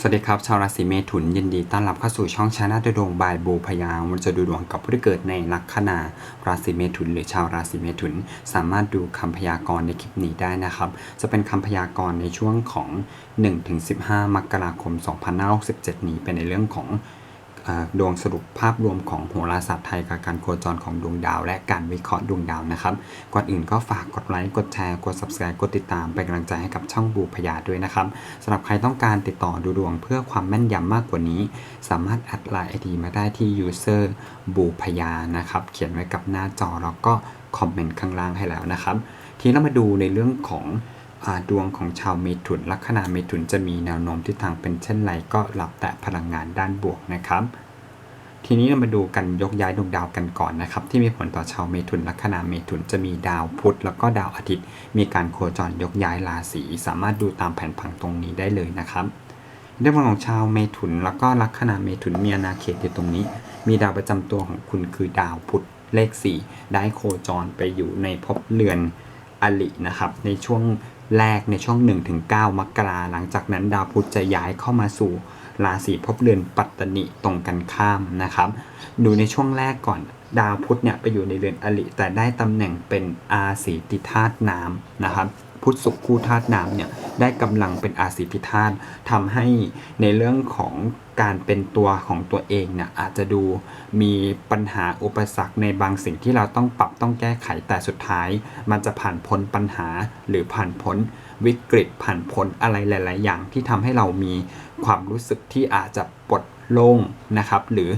สวัสดีครับ ชาวราศีเมถุนยินดีต้อนรับเข้าสู่ช่องชาแนลดวงบายบูพยาวันจะดูดวงกับผู้ที่เกิดในลัคนาราศีเมถุน หรือชาวราศีเมถุน สามารถดูคำพยากรณ์ในคลิปนี้ได้นะครับ จะเป็นคำพยากรณ์ในช่วงของ 1-15 มกราคม 2567 นี้เป็นในเรื่องของ ดวงสรุปภาพรวมของโหราศาสตร์ไทยกับการโคจรของดวงดาว และการวิเคราะห์ดวงดาวนะครับ ก่อนอื่นก็ฝากกดไลค์ กดแชร์ กด subscribe กดติดตามเป็นกำลังใจให้กับช่องบูพยาด้วยนะครับสำหรับใครต้องการติดต่อดูดวงเพื่อความแม่นยำมากกว่านี้ สามารถแอดไลน์ไอดีมาได้ที่ user บูพยานะครับ เขียนไว้กับหน้าจอแล้วก็คอมเมนต์ข้างล่างให้แล้วนะครับ ทีนี้เรามาดูในเรื่องของ ดวงของชาวเมถุน ลัคนาเมถุนจะมีแนวโน้มทิศทางเป็นเช่นไรก็รับแต่พลังงานด้านบวกนะครับ ทีนี้เรามาดูกันยกย้ายดวงดาวกันก่อนนะครับ ที่มีผลต่อชาวเมถุน ลัคนาเมถุนจะมีดาวพุธแล้วก็ดาวอาทิตย์ มีการโคจรยกย้ายราศีสามารถดูตามแผนผังตรงนี้ได้เลยนะครับในเรื่องของชาวเมถุน แล้วก็ลัคนาเมถุนมีอาณาเขตอยู่ตรงนี้ มีดาวประจำตัวของคุณคือดาวพุธเลข 4 ได้โคจรไปอยู่ในภพเรือนอลินะครับ ในช่วง แรกในช่วง 1-9 มกราหลังจากนั้นดาวพุธจะย้ายเข้ามาสู่ราศีภพเรือนปัตตนิตรงกันข้ามนะครับ ดูในช่วงแรกก่อนดาวพุธเนี่ยไปอยู่ในเรือนอลิแต่ได้ตำแหน่งเป็นอาศีติธาตุน้ำนะครับ พุทธสุขคู่ธาตุน้ำเนี่ยได้กำลังเป็นอาสีพิธาตุทำให้ในเรื่องของการเป็นตัวของตัวเองเนี่ยอาจจะดูมีปัญหาอุปสรรคในบางสิ่งที่เราต้องปรับต้องแก้ไขแต่สุดท้าย มันจะผ่านพ้นปัญหาหรือผ่านพ้นวิกฤตผ่านพ้นอะไรหลาย ๆ อย่างที่ทำให้เรามีความรู้สึกที่อาจจะปลด โล่งนะครับ หรือ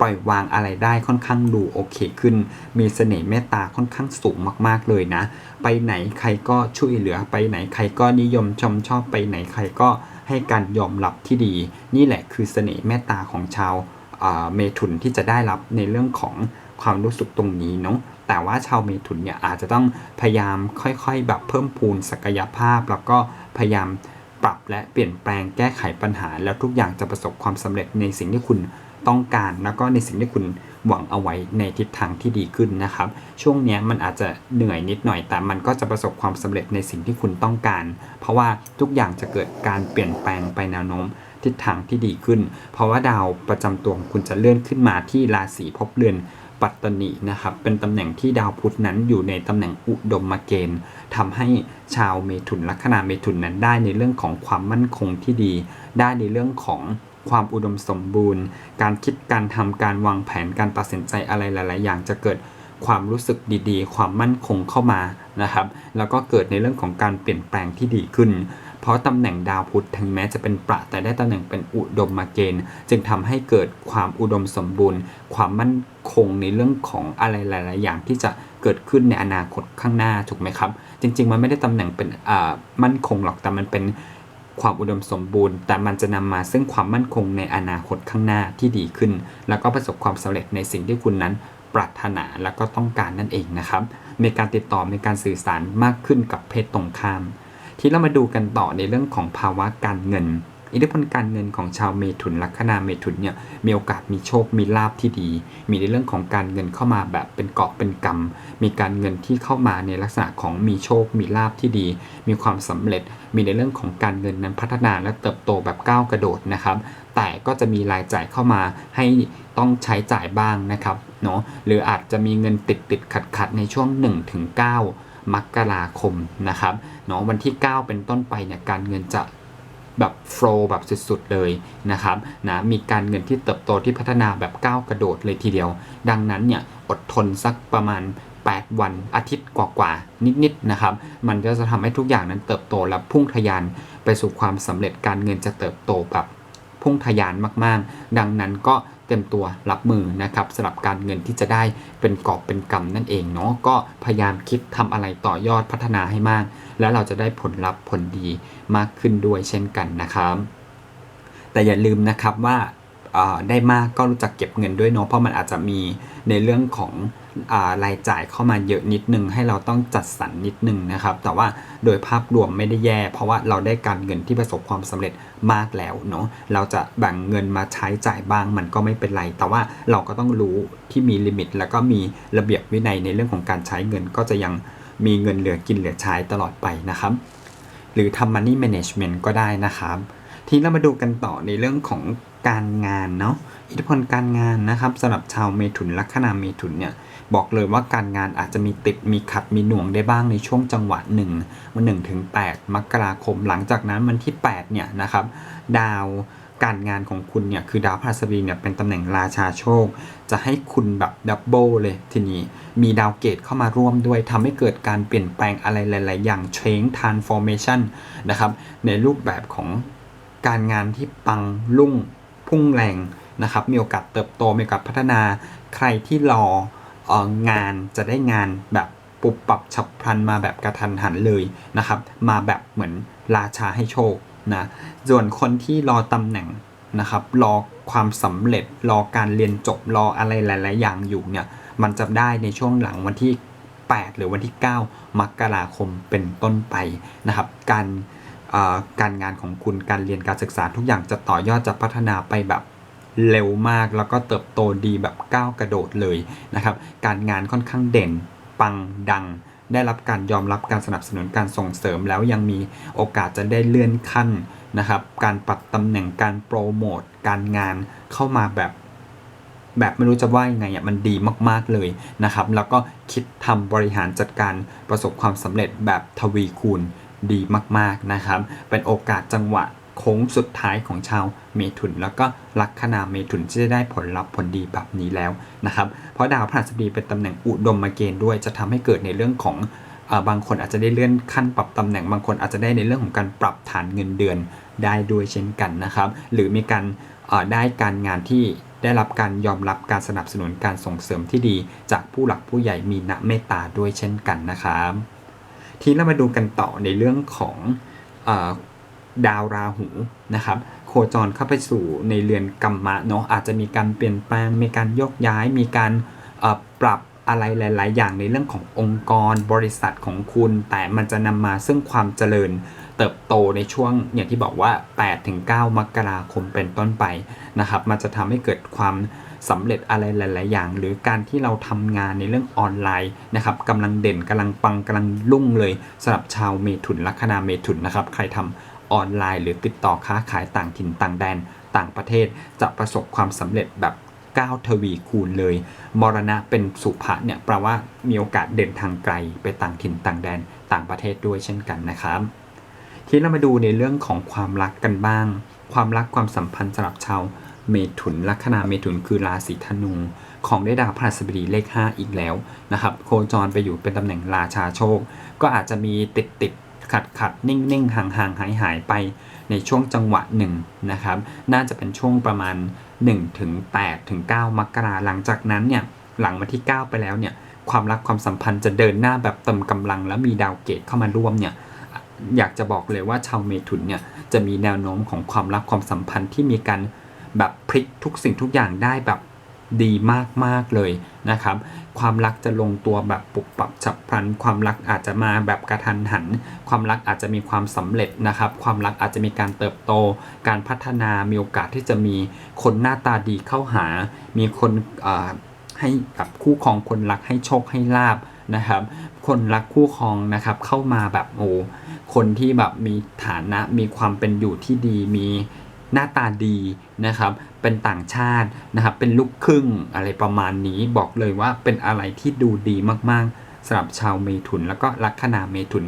ปล่อยวางอะไรได้ค่อนข้างดูโอเคขึ้น มีเสน่ห์เมตตาค่อนข้างสูงมาก ๆ เลยนะ ไปไหนใครก็ช่วยเหลือไปไหนใครก็นิยมชมชอบไปไหนใครก็ให้การยอมรับที่ดี นี่แหละคือเสน่ห์เมตตาของชาวเมถุนที่จะได้รับในเรื่องของความรู้สึกตรงนี้เนาะแต่ว่าชาวเมถุนเนี่ยอาจจะต้องพยายามค่อยๆ แบบเพิ่มพูนศักยภาพ แล้วก็พยายาม ปรับและเปลี่ยนแปลงแก้ไขปัญหา แล้วทุกอย่างจะประสบความสำเร็จในสิ่งที่คุณต้องการ แล้วก็ในสิ่งที่คุณหวังเอาไว้ในทิศทางที่ดีขึ้นนะครับ ช่วงนี้มันอาจจะเหนื่อยนิดหน่อย แต่มันก็จะประสบความสำเร็จในสิ่งที่คุณต้องการ เพราะว่าทุกอย่างจะเกิดการเปลี่ยนแปลงไปแนวโน้มทิศทางที่ดีขึ้น เพราะว่าดาวประจำตัวของคุณจะเลื่อนขึ้นมาที่ราศีภพเรือน ปัตตนินะครับ เป็นตำแหน่งที่ดาวพุธนั้นอยู่ในตำแหน่งอุดมเกณฑ์ทำให้ชาวเมถุนลัคนาเมถุนนั้นได้ในเรื่องของความมั่นคงที่ดี ได้ในเรื่องของความอุดมสมบูรณ์ การคิดการทำการวางแผนการตัดสินใจอะไรหลาย ๆ อย่างจะเกิดความรู้สึกดีๆ ความมั่นคงเข้ามานะครับ แล้วก็เกิดในเรื่องของการเปลี่ยนแปลงที่ดีขึ้น เพราะตำแหน่งดาวพุธถึงแม้จะเป็นประแต่ได้ตำแหน่งเป็นอุดมมาเกณฑ์ จึงทำให้เกิดความอุดมสมบูรณ์ ความมั่นคงในเรื่องของอะไรหลาย ๆ อย่างที่จะเกิดขึ้นในอนาคตข้างหน้าถูกไหมครับ จริง ๆ มันไม่ได้ตำแหน่งเป็นมั่นคงหรอกแต่มันเป็นความอุดมสมบูรณ์ แต่มันจะนำมาซึ่งความมั่นคงในอนาคตข้างหน้าที่ดีขึ้น แล้วก็ประสบความสำเร็จในสิ่งที่คุณนั้นปรารถนาแล้วก็ต้องการนั่นเองนะครับ มีการติดต่อมีการสื่อสารมากขึ้นกับเพศตรงข้าม ที่เรามาดูกันต่อในเรื่องของภาวะการเงิน อิทธิพลการเงินของชาวเมถุนลัคนาเมถุนเนี่ยมีโอกาสมีโชคมีลาบที่ดี มีในเรื่องของการเงินเข้ามาแบบเป็นเกาะเป็นกำมีการเงินที่เข้ามาในลักษณะของมีโชคมีลาบที่ดี มีความสำเร็จ มีในเรื่องของการเงินนั้นพัฒนาและเติบโตแบบก้าวกระโดดนะครับ แต่ก็จะมีรายจ่ายเข้ามาให้ต้องใช้จ่ายบ้างนะครับเนาะหรืออาจจะมีเงินติดติดขัดขัดในช่วง 1-9 มกราคมนะครับเนาะวันที่ 9 เป็นต้นไปเนี่ยการเงินจะแบบโฟล์แบบสุดๆเลยนะครับนะมีการเงินที่เติบโตที่พัฒนาแบบก้าวกระโดดเลยทีเดียว ดังนั้นเนี่ยอดทนสักประมาณ 8 วันอาทิตย์กว่าๆนิดๆนะครับ มันก็จะทำให้ทุกอย่างนั้นเติบโตและพุ่งทะยานไปสู่ความสำเร็จการเงินจะเติบโตแบบพุ่งทะยานมากๆ ดังนั้นก็ เต็มตัวรับมือนะครับสำหรับการเงินที่จะได้เป็นกอบเป็นกำนั่นเองเนาะก็พยายามคิดทำอะไรต่อยอดพัฒนาให้มาก แล้วเราจะได้ผลลัพธ์ผลดีมากขึ้นด้วยเช่นกันนะครับ แต่อย่าลืมนะครับว่าได้มากก็รู้จักเก็บเงินด้วยเนาะเพราะมันอาจจะมีในเรื่องของ รายจ่ายเข้ามาเยอะนิดนึง ให้เราต้องจัดสรรนิดนึงนะครับ แต่ว่าโดยภาพรวมไม่ได้แย่ เพราะว่าเราได้การเงินที่ประสบความสำเร็จมากแล้วเนาะเราจะแบ่งเงินมาใช้จ่ายบ้างมันก็ไม่เป็นไร แต่ว่าเราก็ต้องรู้ที่มีลิมิต แล้วก็มีระเบียบวินัยในเรื่องของการใช้เงินก็จะยังมีเงินเหลือกินเหลือใช้ตลอดไปนะครับ หรือทำ money management ก็ได้นะครับ ทีนี้เรามาดูกันต่อในเรื่องของการงานเนาะอิทธิพลการงานนะครับสำหรับชาวเมถุนลัคนาเมถุนเนี่ย บอกเลยว่าการงานอาจจะมีติดมีขัดมีหน่วงได้บ้างในช่วงจังหวะหนึ่งวันหนึ่งถึง8มกราคม หลังจากนั้นวันที่ 8 เนี่ยนะครับ ดาวการงานของคุณเนี่ยคือดาวพฤหัสบดีเนี่ยเป็นตำแหน่งราชาโชค จะให้คุณแบบดับเบิลเลยทีนี้มีดาวเกตเข้ามาร่วมด้วยทำให้เกิดการเปลี่ยนแปลงอะไรหลาย ๆ อย่าง change transformation นะครับในรูปแบบของการงานที่ปังรุ่งพุ่งแรงนะครับมีโอกาสเติบโตมีโอกาสพัฒนาใครที่รอ งานจะได้งานแบบปุบปับฉับพลันมาแบบกระทันหันเลยนะครับ มาแบบเหมือนราชาให้โชคนะส่วนคนที่รอตำแหน่งนะครับรอความสำเร็จรอการเรียนจบรออะไรหลาย ๆ อย่างอยู่เนี่ยมันจะได้ในช่วงหลังวันที่ 8 หรือวันที่ 9 มกราคมเป็นต้นไปนะครับ การการงานของคุณการเรียนการศึกษาทุกอย่างจะต่อยอดจะพัฒนาไปแบบ เร็วมากแล้วก็เติบโตดีแบบก้าวกระโดดเลยนะครับ การงานค่อนข้างเด่นปังดัง ได้รับการยอมรับการสนับสนุนการส่งเสริมแล้วยังมีโอกาสจะได้เลื่อนขั้นนะครับ การปรับตำแหน่งการโปรโมทการงานเข้ามาแบบแบบไม่รู้จะว่ายังไงอะมันดีมากๆเลยนะครับ แล้วก็คิดทำบริหารจัดการประสบความสำเร็จแบบทวีคูณดีมากๆนะครับ เป็นโอกาสจังหวะ โค้งสุดท้ายของชาวเมถุน แล้วก็ลัคนาเมถุนที่จะได้ผลลัพธ์ผลดีแบบนี้แล้วนะครับ เพราะดาวพฤหัสบดีเป็นตำแหน่งอุดมมาเกณฑ์ด้วย จะทำให้เกิดในเรื่องของบางคนอาจจะได้เลื่อนขั้นปรับตำแหน่งบางคนอาจจะได้ในเรื่องของการปรับฐานเงินเดือนได้ด้วยเช่นกันนะครับ หรือมีการได้การงานที่ได้รับการยอมรับการสนับสนุนการส่งเสริมที่ดี จากผู้หลักผู้ใหญ่มีณเมตตาด้วยเช่นกันนะครับ ทีนี้เรามาดูกันต่อในเรื่องของ ดาวราหูนะครับโคจรเข้าไปสู่ในเรือนกรรมะเนาะอาจจะมีการเปลี่ยนแปลง มีการยกย้าย มีการปรับอะไรหลาย ๆ อย่างในเรื่องขององค์กรบริษัทของคุณ แต่มันจะนำมาซึ่งความเจริญเติบโตในช่วงอย่างที่บอกว่า8-9มกราคมเป็นต้นไปนะครับมันจะทำให้เกิดความสำเร็จอะไรหลาย ๆ อย่าง หรือการที่เราทำงานในเรื่องออนไลน์นะครับกำลังเด่นกำลังปังกำลังรุ่งเลยสำหรับชาวเมถุนลัคนาเมถุนนะครับใครทำ ออนไลน์ หรือติดต่อค้าขายต่างถิ่นต่างแดน ต่างประเทศ จะประสบความสำเร็จแบบก้าวทวีคูณเลย มรณะเป็นสุภะเนี่ยแปลว่ามีโอกาสเดินทางไกลไปต่างถิ่นต่างแดนต่างประเทศด้วยเช่นกันนะครับ ทีนี้เรามาดูในเรื่องของความรักกันบ้าง ความรักความสัมพันธ์สำหรับชาวเมถุนลัคนาเมถุนคือราศีธนู ของได้ดาวพฤหัสบดีเลข 5 อีกแล้วนะครับ โคจรไปอยู่เป็นตำแหน่งราชาโชค ก็อาจจะมีติดติด ขัดขัดนิ่งนิ่งห่างห่างหายหายไปในช่วงจังหวะหนึ่งนะครับ น่าจะเป็นช่วงประมาณ1ถึง8ถึง9มกราหลังจากนั้นเนี่ยหลังวันที่ 9 ไปแล้วเนี่ยความรักความสัมพันธ์จะเดินหน้าแบบเต็มกำลัง แล้วมีดาวเกตเข้ามาร่วมเนี่ยอยากจะบอกเลยว่าชาวเมถุนเนี่ยจะมีแนวโน้มของความรักความสัมพันธ์ที่มีการแบบพลิกทุกสิ่งทุกอย่างได้แบบ ดีมากๆเลยนะครับ ความรักจะลงตัวแบบปุบปับฉับพลัน ความรักอาจจะมาแบบกระทันหัน ความรักอาจจะมีความสำเร็จนะครับ ความรักอาจจะมีการเติบโต การพัฒนามีโอกาสที่จะมีคนหน้าตาดีเข้าหา มีคนให้กับคู่ครองคนรักให้โชคให้ลาบนะครับ คนรักคู่ครองนะครับเข้ามาแบบโอ้คนที่แบบมีฐานะมีความเป็นอยู่ที่ดีมี หน้าตาดีนะครับเป็นต่างชาตินะครับเป็นลูกครึ่งอะไรประมาณนี้บอกเลยว่าเป็นอะไรที่ดูดีมากๆสำหรับชาวเมถุนแล้วก็ลัคนาเมถุน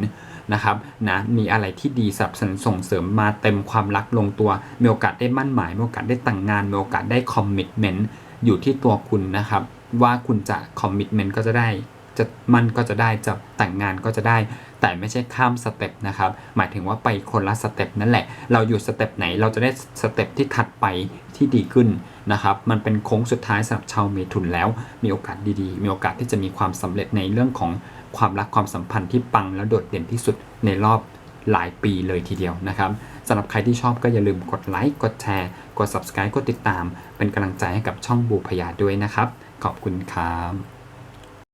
นะครับนะมีอะไรที่ดีสนับสนุนส่งเสริมมาเต็มความรักลงตัว มีโอกาสได้มั่นหมาย มีโอกาสได้แต่งงาน มีโอกาสได้คอมมิชเมนต์อยู่ที่ตัวคุณนะครับ ว่าคุณจะคอมมิชเมนต์ก็จะได้ จะมันก็จะได้จะแต่งงานก็จะได้ แต่ไม่ใช่ข้ามสเต็ปนะครับ หมายถึงว่าไปคนละสเต็ปนั่นแหละ เราอยู่สเต็ปไหนเราจะได้สเต็ปที่ถัดไปที่ดีขึ้นนะครับ มันเป็นโค้งสุดท้ายสำหรับชาวเมถุนแล้ว มีโอกาสดีๆ มีโอกาสที่จะมีความสำเร็จในเรื่องของความรักความสัมพันธ์ที่ปังและโดดเด่นที่สุดในรอบหลายปีเลยทีเดียวนะครับสำหรับใครที่ชอบก็อย่าลืมกดไลค์กดแชร์ กด subscribe กดติดตาม เป็นกำลังใจให้กับช่องบูพยาด้วยนะครับ ขอบคุณครับ